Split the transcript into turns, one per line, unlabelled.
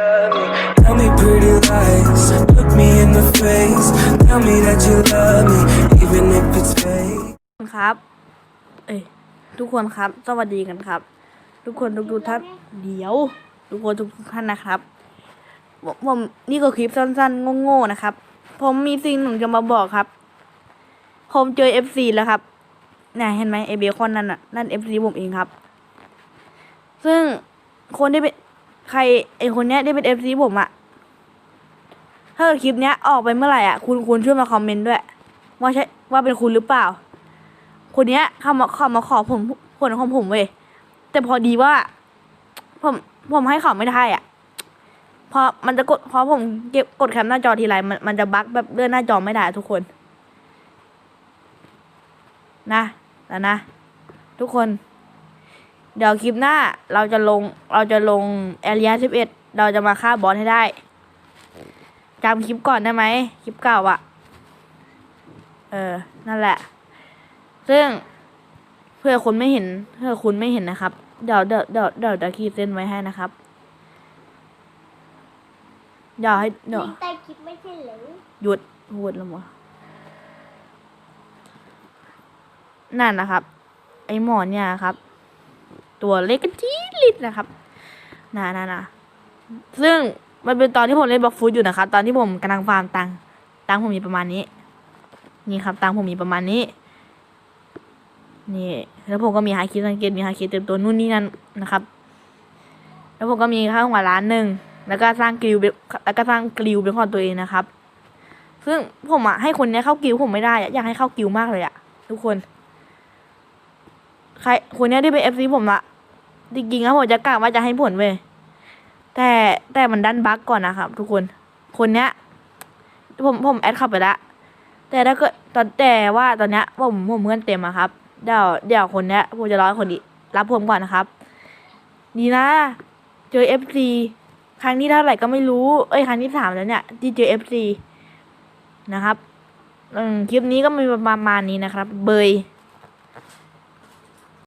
Tell me pretty lies. Look me in the face. Tell me that you love me, even if it's fake.
ครับ เอ้ยทุกคนครับ สวัสดีกันครับ ทุกคนทุกทุกท่านเดี๋ยว ทุกคนทุกทุกท่านนะครับผมผมนี่ก็คลิปสั้นๆโง่ๆนะครับ ผมมีสิ่งหนึ่งจะมาบอกครับ ผมเจอเอฟซีแล้วครับน่ะเห็นไหมไอเบคอนนั่นน่ะนั่นเอฟซีผมเองครับ ซึ่งคนที่เป็น ใครไอคนเนี้ยที่เป็นเอฟซีผมอะถ้าคลิปเนี้ยออกไปเมื่อไหร่อะคุณคุณช่วยมาคอมเมนต์ด้วย ว่าใช่ว่าเป็นคุณหรือเปล่า คนเนี้ยเขามาขามาขอผมผลของผมเว้ยแต่พอดีว่า ผมผมให้เขาไม่ได้อะพอมันจะกดพอผมเก็บกดแคปหน้าจอทีไรมันมันจะบั๊กแบบเลื่อนหน้าจอไม่ได้ทุกคน นะแล้วนะ ทุกคน เดี๋ยวคลิปหน้าเราจะลงเราจะลงแอเรียสิบเอ็ดเราจะมาฆ่าบอสให้ได้จำคลิปก่อนได้ไหมคลิปเก่าอะเออ นั่นแหละ ซึ่งเพื่อคนไม่เห็นเพื่อคุณไม่เห็นนะครับ เดี๋ยวเดี๋ยวเดี๋ยวเดี๋ยวจะขีดเส้นไว้ให้นะครับเดี๋ยวให้เดี๋ยว
ลิงใต้คลิปไม่ใช่เหรอ
หยุดพูดแล้วมั้งนั่นนะครับ ไอหมอนเนี่ยครับ ตัวเล็กกระจี๊ดลิดนะครับน่าน่าน่าซึ่งมันเป็นตอนที่ผมเล่นบล็อกฟูดอยู่นะครับ ตอนที่ผมกำลังฟาร์มตังตังผมมีประมาณนี้ นี่ครับ ตังผมมีประมาณนี้ นี่ แล้วผมก็มีฮาคิสังเกตมีฮาคิเต็มตัวนู่นนี่นั่นนะครับ แล้วผมก็มีค่าหัวล้านหนึ่งแล้วก็สร้างกริวแล้วก็สร้างกริวเป็นของตัวเองนะครับ ซึ่งผมอะให้คนเนี้ยเข้ากิวผมไม่ได้อะอยากให้เข้ากิวมากเลยอะทุกคน ใครคนเนี้ยที่เป็นเอฟซีผมอะ จริงๆแล้วผมจะกะว่าจะให้ผลเว้ยแต่แต่มันดันบั๊กก่อนนะครับ ทุกคน คนเนี้ย ผมผมแอดเข้าไปละแต่ถ้าเกิดตอนแต่ว่าตอนเนี้ยผมผมเงินเต็มอะครับ เดี๋ยวเดี๋ยวคนเนี้ยผมจะร้อให้คนดีรับผมก่อนนะครับ ดีนะ เจอเอฟซีครั้งที่เท่าไหร่ก็ไม่รู้ เอ้ยครั้งที่สามแล้วเนี่ยที่เจอเอฟซีนะครับอืมคลิปนี้ก็มีประมาณนี้นะครับ เบย